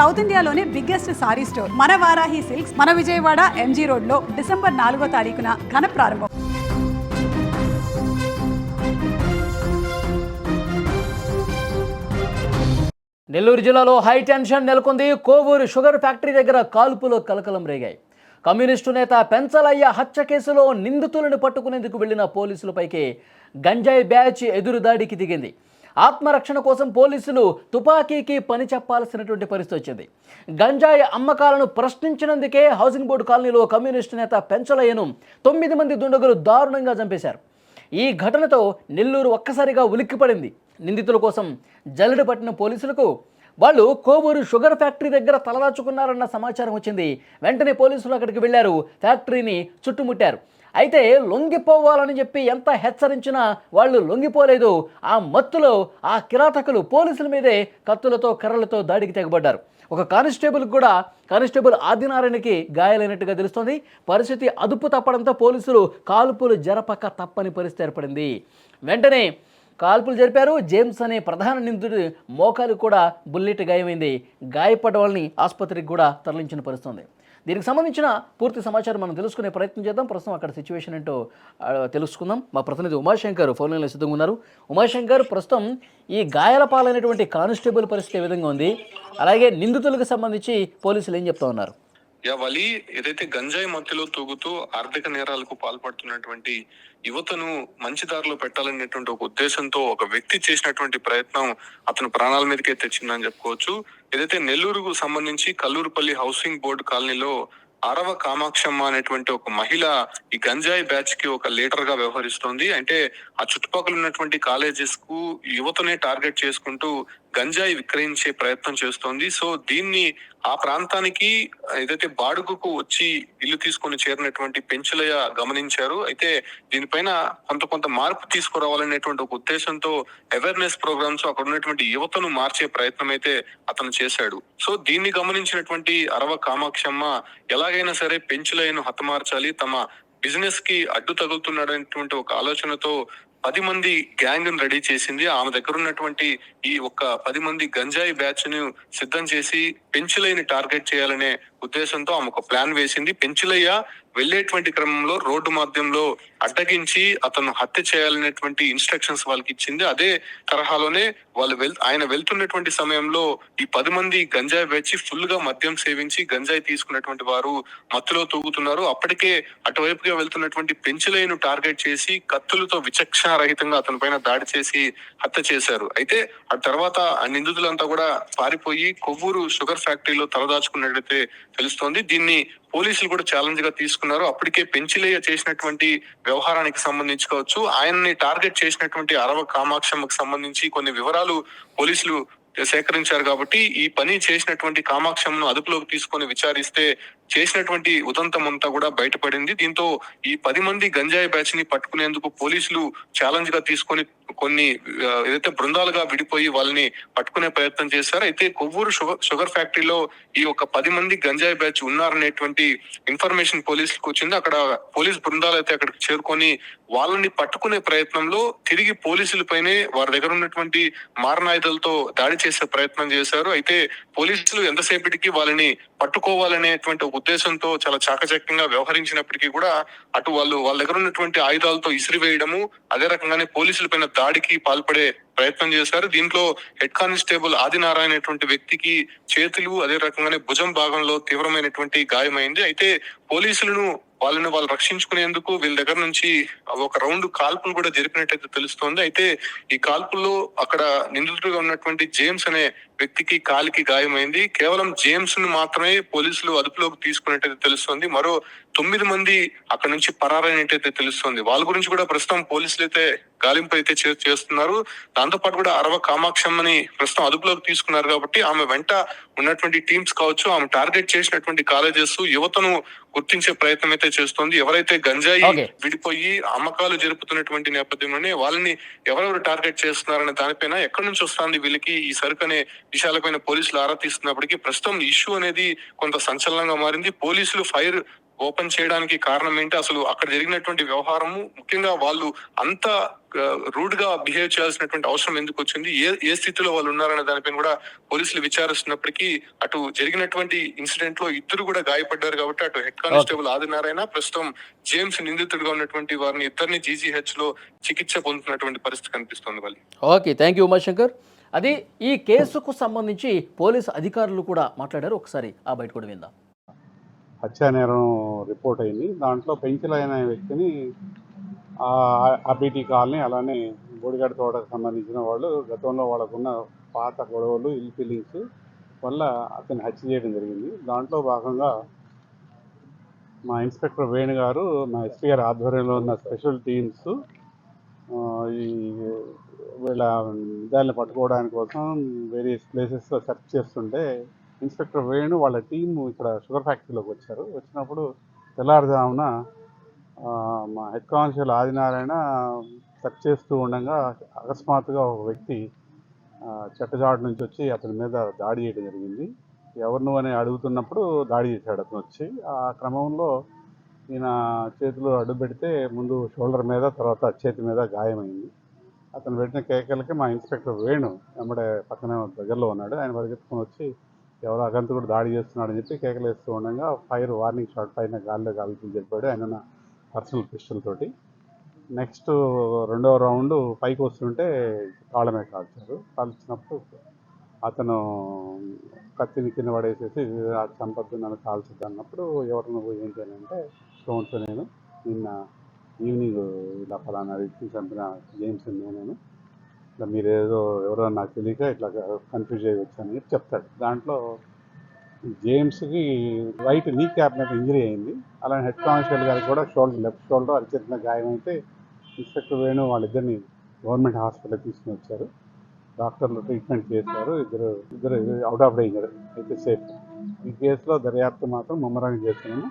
South ఇండియాలోనే biggest sorry store. మన Varahi silks మన విజయవాడ ఎంజీ రోడ్లో డిసెంబర్ నాలుగో తారీఖున ఘన ప్రారంభం. నెల్లూరు జిల్లాలో హై టెన్షన్ నెలకొంది. కోవూరు షుగర్ ఫ్యాక్టరీ దగ్గర కాల్పులు కలకలం రేగాయి. కమ్యూనిస్టు నేత పెంచలయ్య హత్య కేసులో నిందితులను పట్టుకునేందుకు వెళ్ళిన పోలీసులపైకి గంజాయి బ్యాచ్ ఎదురుదాడికి దిగింది. ఆత్మరక్షణ కోసం పోలీసులు తుపాకీకి పని చెప్పాల్సినటువంటి పరిస్థితి వచ్చింది. గంజాయి అమ్మకాలను ప్రశ్నించినందుకే హౌసింగ్ బోర్డు కాలనీలో కమ్యూనిస్టు నేత పెంచలయ్యను తొమ్మిది మంది దుండగులు దారుణంగా చంపేశారు. ఈ ఘటనతో నెల్లూరు ఒక్కసారిగా ఉలిక్కిపడింది. నిందితుల కోసం జల్లెడ పట్టిన పోలీసులకు వాళ్ళు కోవూరు షుగర్ ఫ్యాక్టరీ దగ్గర తలదాచుకున్నారన్న సమాచారం వచ్చింది. వెంటనే పోలీసులు అక్కడికి వెళ్ళారు. ఫ్యాక్టరీని చుట్టుముట్టారు. అయితే లొంగిపోవాలని చెప్పి ఎంత హెచ్చరించినా వాళ్ళు లొంగిపోలేదు. ఆ మత్తులో ఆ కిరాతకులు పోలీసుల మీదే కత్తులతో కర్రలతో దాడికి తెగబడ్డారు. ఒక కానిస్టేబుల్ కూడా కానిస్టేబుల్ ఆదినారాయణకి గాయాలైనట్టుగా తెలుస్తోంది. పరిస్థితి అదుపు తప్పడంతో పోలీసులు కాల్పులు జరపక తప్పని పరిస్థితి ఏర్పడింది. వెంటనే కాల్పులు జరిపారు. జేమ్స్ అనే ప్రధాన నిందితుడి మోకాలు కూడా బుల్లెట్ గాయమైంది. గాయపడ్డ వాళ్ళని ఆసుపత్రికి కూడా తరలించిన పరిస్థితి దీనికి సంబంధించిన పూర్తి సమాచారం మనం తెలుసుకునే ప్రయత్నం చేద్దాం. ప్రస్తుతం అక్కడ సిచ్యువేషన్ ఏంటో తెలుసుకుందాం. మా ప్రతినిధి ఉమాశంకర్ ఫోన్ లైన్లో సిద్ధంగా ఉన్నారు. ఉమాశంకర్ ప్రస్తుతం ఈ గాయాల పాలైనటువంటి కానిస్టేబుల్ పరిస్థితి ఏ విధంగా ఉంది? అలాగే నిందితులకు సంబంధించి పోలీసులు ఏం చెప్తా ఉన్నారు? యా వలి ఏదైతే గంజాయి మత్తులో తూగుతూ ఆర్థిక నేరాలకు పాల్పడుతున్నటువంటి యువతను మంచి దారిలో పెట్టాలనేటువంటి ఒక ఉద్దేశంతో ఒక వ్యక్తి చేసినటువంటి ప్రయత్నం అతను ప్రాణాల మీదకే తెచ్చిందని చెప్పుకోవచ్చు. ఏదైతే నెల్లూరుకు సంబంధించి కల్లూరుపల్లి హౌసింగ్ బోర్డు కాలనీలో అరవ కామాక్షమ్మ అనేటువంటి ఒక మహిళ ఈ గంజాయి బ్యాచ్కి ఒక లీడర్గా వ్యవహరిస్తోంది. అంటే ఆ చుట్టుపక్కల ఉన్నటువంటి కాలేజెస్కు యువతనే టార్గెట్ చేసుకుంటూ గంజాయి విక్రయించే ప్రయత్నం చేస్తోంది. సో దీన్ని ఆ ప్రాంతానికి ఏదైతే బాడుగుకు వచ్చి ఇల్లు తీసుకొని చేరినటువంటి పెంచులయ్య గమనించారు. అయితే దీనిపైన కొంత కొంత మార్పు తీసుకురావాలనేటువంటి ఒక ఉద్దేశంతో అవేర్నెస్ ప్రోగ్రామ్స్ అక్కడ ఉన్నటువంటి యువతను మార్చే ప్రయత్నం అయితే అతను చేశాడు. సో దీన్ని గమనించినటువంటి అరవ కామాక్షమ్మ ఎలాగైనా సరే పెంచులయ్యను హతమార్చాలి. తమ బిజినెస్కి అడ్డు తగులుతున్నాడనేటువంటి ఒక ఆలోచనతో పది మంది గ్యాంగ్ రెడీ చేసింది. ఆమె దగ్గర ఉన్నటువంటి ఈ ఒక్క పది మంది గంజాయి బ్యాచ్ను సిద్ధం చేసి పెంచులయ్యని టార్గెట్ చేయాలనే ఉద్దేశంతో ఆమె ఒక ప్లాన్ వేసింది. పెంచులయ్య వెళ్ళేటువంటి క్రమంలో రోడ్డు మాధ్యంలో అడ్డగించి అతను హత్య చేయాలనేటువంటి ఇన్స్ట్రక్షన్స్ వాళ్ళకి ఇచ్చింది. అదే తరహాలోనే వాళ్ళు వెల్ ఆయన వెళ్తున్నటువంటి సమయంలో ఈ పది మంది గంజాయి వేచి ఫుల్గా మద్యం సేవించి గంజాయి తీసుకున్నటువంటి వారు మత్తులో తూగుతున్నారు. అప్పటికే అటువైపుగా వెళ్తున్నటువంటి పెంచులయ్యను టార్గెట్ చేసి కత్తులతో విచక్షణారహితంగా అతని పైన దాడి చేసి హత్య చేశారు. అయితే ఆ తర్వాత ఆ నిందితులంతా కూడా పారిపోయి కొవ్వూరు షుగర్ ఫ్యాక్టరీలో తలదాచుకున్నట్లయితే తెలుస్తోంది. దీన్ని పోలీసులు కూడా ఛాలెంజ్గా తీసుకున్నారు. అప్పటికే పెంచిలేయ చేసినటువంటి వ్యవహారానికి సంబంధించి కావచ్చు ఆయన్ని టార్గెట్ చేసినటువంటి అరవ కామాక్షమ్మకు సంబంధించి కొన్ని వివరాలు పోలీసులు సేకరించారు కాబట్టి ఈ పని చేసినటువంటి కామాక్షమ్మను అదుపులోకి తీసుకొని విచారిస్తే చేసినటువంటి ఉదంతం అంతా కూడా బయటపడింది. దీంతో ఈ పది మంది గంజాయి బ్యాచ్ని పట్టుకునేందుకు పోలీసులు ఛాలెంజ్గా తీసుకొని కొన్ని ఏదైతే బృందాలుగా విడిపోయి వాళ్ళని పట్టుకునే ప్రయత్నం చేశారు అయితే కొవ్వూరు షుగర్ షుగర్ ఫ్యాక్టరీలో ఈ ఒక పది మంది గంజాయి బ్యాచ్ ఉన్నారనేటువంటి ఇన్ఫర్మేషన్ పోలీసులకు వచ్చింది. అక్కడ పోలీస్ బృందాలు అయితే అక్కడికి చేరుకొని వాళ్ళని పట్టుకునే ప్రయత్నంలో తిరిగి పోలీసులపైనే వారి దగ్గర ఉన్నటువంటి మారణాయుధాలతో దాడి చేసే ప్రయత్నం చేశారు. అయితే పోలీసులు ఎంతసేపటికి వాళ్ళని పట్టుకోవాలనేటువంటి ఒక ఉద్దేశంతో చాలా చాకచక్యంగా వ్యవహరించినప్పటికీ కూడా అటు వాళ్ళు వాళ్ళ దగ్గర ఉన్నటువంటి ఆయుధాలతో ఇసిరివేయడము అదే రకంగానే పోలీసుల పైన దాడికి పాల్పడే ప్రయత్నం చేశారు. దీంట్లో హెడ్ కానిస్టేబుల్ ఆదినారాయణ అనేటువంటి వ్యక్తికి చేతులు అదే రకంగానే భుజం భాగంలో తీవ్రమైనటువంటి గాయమైంది. అయితే పోలీసులను వాళ్ళని వాళ్ళు రక్షించుకునేందుకు వీళ్ళ దగ్గర నుంచి ఒక రౌండ్ కాల్పులు కూడా జరిపినట్టయితే తెలుస్తోంది. అయితే ఈ కాల్పుల్లో అక్కడ నిందితుడిగా ఉన్నటువంటి జేమ్స్ అనే వ్యక్తికి కాలికి గాయమైంది. కేవలం జేమ్స్ను మాత్రమే పోలీసులు అదుపులోకి తీసుకున్నట్టయితే తెలుస్తోంది. మరో తొమ్మిది మంది అక్కడ నుంచి పరారైనట్టయితే తెలుస్తోంది. వాళ్ళ గురించి కూడా ప్రస్తుతం పోలీసులు అయితే గాలింపు అయితే చేస్తున్నారు. దాంతో పాటు కూడా అరవ కామాక్షమ్మని ప్రస్తుతం అదుపులోకి తీసుకున్నారు కాబట్టి ఆమె వెంట ఉన్నటువంటి టీమ్స్ కావచ్చు ఆమె టార్గెట్ చేసినటువంటి కాలేజెస్ యువతను గుర్తించే ప్రయత్నం అయితే చేస్తోంది. ఎవరైతే గంజాయి. విడిపోయి అమ్మకాలు జరుపుతున్నటువంటి నేపథ్యంలోనే వాళ్ళని ఎవరెవరు టార్గెట్ చేస్తున్నారనే దానిపైన ఎక్కడి నుంచి వస్తుంది వీళ్ళకి ఈ సరుకు అనే విషయాలపైన పోలీసులు ఆరా తీస్తున్నప్పటికీ ప్రస్తుతం ఇష్యూ అనేది కొంత సంచలనంగా మారింది. పోలీసులు ఫైర్ ఓపెన్ చేయడానికి కారణం ఏంటి? అసలు అక్కడ జరిగినటువంటి వ్యవహారము ముఖ్యంగా వాళ్ళు అంత రూడ్గా బిహేవ్ చేయాల్సినటువంటి అవసరం ఎందుకు వచ్చింది? ఏ ఏ స్థితిలో వాళ్ళు ఉన్నారనే దానిపైన కూడా పోలీసులు విచారిస్తున్నప్పటికీ అటు జరిగినటువంటి ఇన్సిడెంట్లో ఇద్దరు కూడా గాయపడ్డారు కాబట్టి అటు హెడ్ కానిస్టేబుల్ ఆదినారాయణ ప్రస్తుతం జేమ్స్ నిందితుడిగా ఉన్నటువంటి వారిని ఇద్దరిని జీజీహెచ్లో చికిత్స పొందుతున్నటువంటి పరిస్థితి కనిపిస్తుంది వాళ్ళు ఓకే థ్యాంక్ యూ ఉమాశంకర్. అది ఈ కేసుకు సంబంధించి పోలీసు అధికారులు కూడా మాట్లాడారు. ఒకసారి ఆ బయట కూడా విందాం. హత్యానేరం రిపోర్ట్ అయింది. దాంట్లో పెంచలైన వ్యక్తిని ఆర్బీటీ కాలనీ అలానే బోడిగడ్డ తోటకు సంబంధించిన వాళ్ళు గతంలో వాళ్ళకున్న పాత గొడవలు ఇల్ ఫీలింగ్స్ వల్ల అతన్ని హత్య చేయడం జరిగింది. దాంట్లో భాగంగా మా ఇన్స్పెక్టర్ వేణు గారు మా ఎస్పీ గారి ఆధ్వర్యంలో ఉన్న స్పెషల్ టీమ్స్ ఈ వీళ్ళ దాన్ని పట్టుకోవడానికి కోసం వేరియస్ ప్లేసెస్లో సెర్చ్ చేస్తుంటే ఇన్స్పెక్టర్ వేణు వాళ్ళ టీం ఇక్కడ షుగర్ ఫ్యాక్టరీలోకి వచ్చారు. వచ్చినప్పుడు తెల్లారుజామున మా హెడ్ కానిస్టేబుల్ ఆదినారాయణ సెర్చ్ చేస్తూ ఉండగా అకస్మాత్తుగా ఒక వ్యక్తి చెట్టజాడు నుంచి వచ్చి అతని మీద దాడి చేయడం జరిగింది. ఎవరు నువ్వు అని అడుగుతున్నప్పుడు దాడి చేశాడు అతను వచ్చి. ఆ క్రమంలో ఈయన చేతిలో అడ్డు పెడితే ముందు షోల్డర్ మీద తర్వాత చేతి మీద గాయమైంది. అతను పెట్టిన కేకలకి మా ఇన్స్పెక్టర్ వేణు వెంబడే పక్కనే దగ్గరలో ఉన్నాడు. ఆయన పరిగెత్తుకుని వచ్చి ఎవరో అగంతకుడు దాడి చేస్తున్నాడని చెప్పి కేకలు వేస్తూ ఉండగా ఫైర్ వార్నింగ్ షాట్ పైన గాల్లో కాల్చి చెప్పాడు ఆయన పర్సనల్ పిస్టల్ తోటి. నెక్స్ట్ రెండవ రౌండ్ పైకి వస్తుంటే కాళ్ళ మీద కాల్చారు. కాల్చినప్పుడు అతను కత్తిని కింద పడేసేసి చంపద్దు నన్ను కాల్చద్దు అన్నప్పుడు ఎవరు నువ్వు ఏంటి అని అంటే స్టోన్స్ నేను నిన్న ఈవినింగ్ ఇలా ఫలానా వ్యక్తిని చంపిన జేమ్స్ నేను ఇట్లా మీరేదో ఎవరో నాకు తెలియక ఇట్లా కన్ఫ్యూజ్ అయ్యి వచ్చానని చెప్పి చెప్తాడు. దాంట్లో జేమ్స్కి రైట్ నీ క్యాప్ మీద ఇంజరీ అయింది. అలానే హెడ్ కానిస్టేబుల్ గారికి కూడా షోల్డర్ లెఫ్ట్ షోల్డర్ అరిచేసిన గాయం అయితే ఇన్స్పెక్టర్ వేణు వాళ్ళిద్దరిని గవర్నమెంట్ హాస్పిటల్ తీసుకుని వచ్చారు. డాక్టర్లు ట్రీట్మెంట్ చేశారు. ఇద్దరు ఇద్దరు అవుట్ ఆఫ్ డేంజర్ అయితే సేఫ్ ఈ కేసులో దర్యాప్తు మాత్రం ముమ్మరంగా చేస్తున్నాము.